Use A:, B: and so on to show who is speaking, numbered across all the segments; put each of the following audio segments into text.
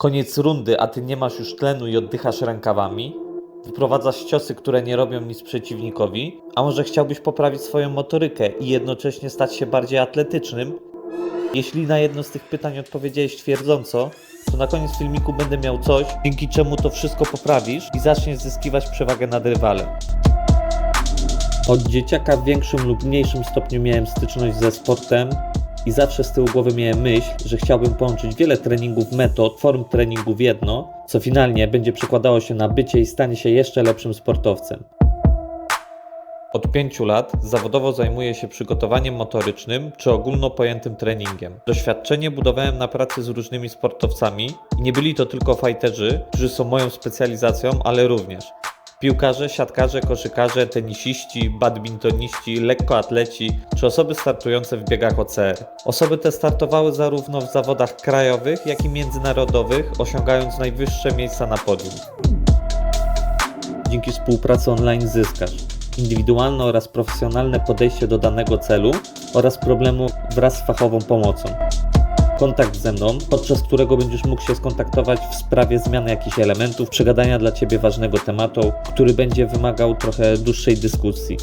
A: Koniec rundy, a ty nie masz już tlenu i oddychasz rękawami? Wyprowadzasz ciosy, które nie robią nic przeciwnikowi? A może chciałbyś poprawić swoją motorykę i jednocześnie stać się bardziej atletycznym? Jeśli na jedno z tych pytań odpowiedziałeś twierdząco, to na koniec filmiku będę miał coś, dzięki czemu to wszystko poprawisz i zaczniesz zyskiwać przewagę nad rywalem. Od dzieciaka w większym lub mniejszym stopniu miałem styczność ze sportem i zawsze z tyłu głowy miałem myśl, że chciałbym połączyć wiele treningów metod, form treningu w jedno, co finalnie będzie przekładało się na bycie i stanie się jeszcze lepszym sportowcem. Od pięciu lat zawodowo zajmuję się przygotowaniem motorycznym czy ogólno pojętym treningiem. Doświadczenie budowałem na pracy z różnymi sportowcami i nie byli to tylko fajterzy, którzy są moją specjalizacją, ale również piłkarze, siatkarze, koszykarze, tenisiści, badmintoniści, lekkoatleci czy osoby startujące w biegach OCR. Osoby te startowały zarówno w zawodach krajowych, jak i międzynarodowych, osiągając najwyższe miejsca na podium. Dzięki współpracy online zyskasz indywidualne oraz profesjonalne podejście do danego celu oraz problemu wraz z fachową pomocą. Kontakt ze mną, podczas którego będziesz mógł się skontaktować w sprawie zmiany jakichś elementów, przegadania dla Ciebie ważnego tematu, który będzie wymagał trochę dłuższej dyskusji.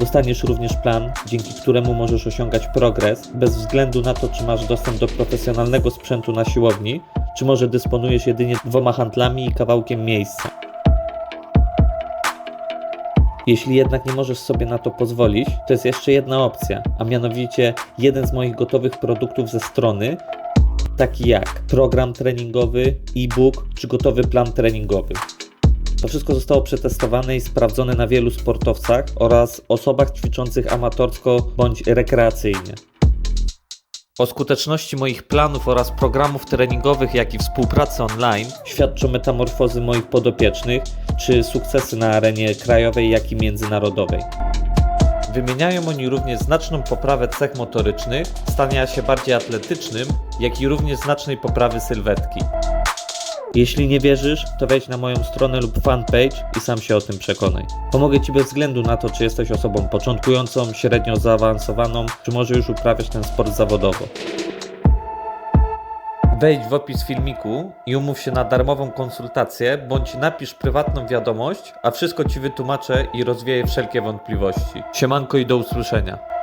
A: Dostaniesz również plan, dzięki któremu możesz osiągać progres bez względu na to, czy masz dostęp do profesjonalnego sprzętu na siłowni, czy może dysponujesz jedynie dwoma handlami i kawałkiem miejsca. Jeśli jednak nie możesz sobie na to pozwolić, to jest jeszcze jedna opcja, a mianowicie jeden z moich gotowych produktów ze strony, taki jak program treningowy, e-book czy gotowy plan treningowy. To wszystko zostało przetestowane i sprawdzone na wielu sportowcach oraz osobach ćwiczących amatorsko bądź rekreacyjnie. O skuteczności moich planów oraz programów treningowych, jak i współpracy online świadczą metamorfozy moich podopiecznych czy sukcesy na arenie krajowej, jak i międzynarodowej. Wymieniają oni również znaczną poprawę cech motorycznych, stania się bardziej atletycznym, jak i również znacznej poprawy sylwetki. Jeśli nie wierzysz, to wejdź na moją stronę lub fanpage i sam się o tym przekonaj. Pomogę Ci bez względu na to, czy jesteś osobą początkującą, średnio zaawansowaną, czy może już uprawiać ten sport zawodowo. Wejdź w opis filmiku i umów się na darmową konsultację, bądź napisz prywatną wiadomość, a wszystko Ci wytłumaczę i rozwieję wszelkie wątpliwości. Siemanko i do usłyszenia.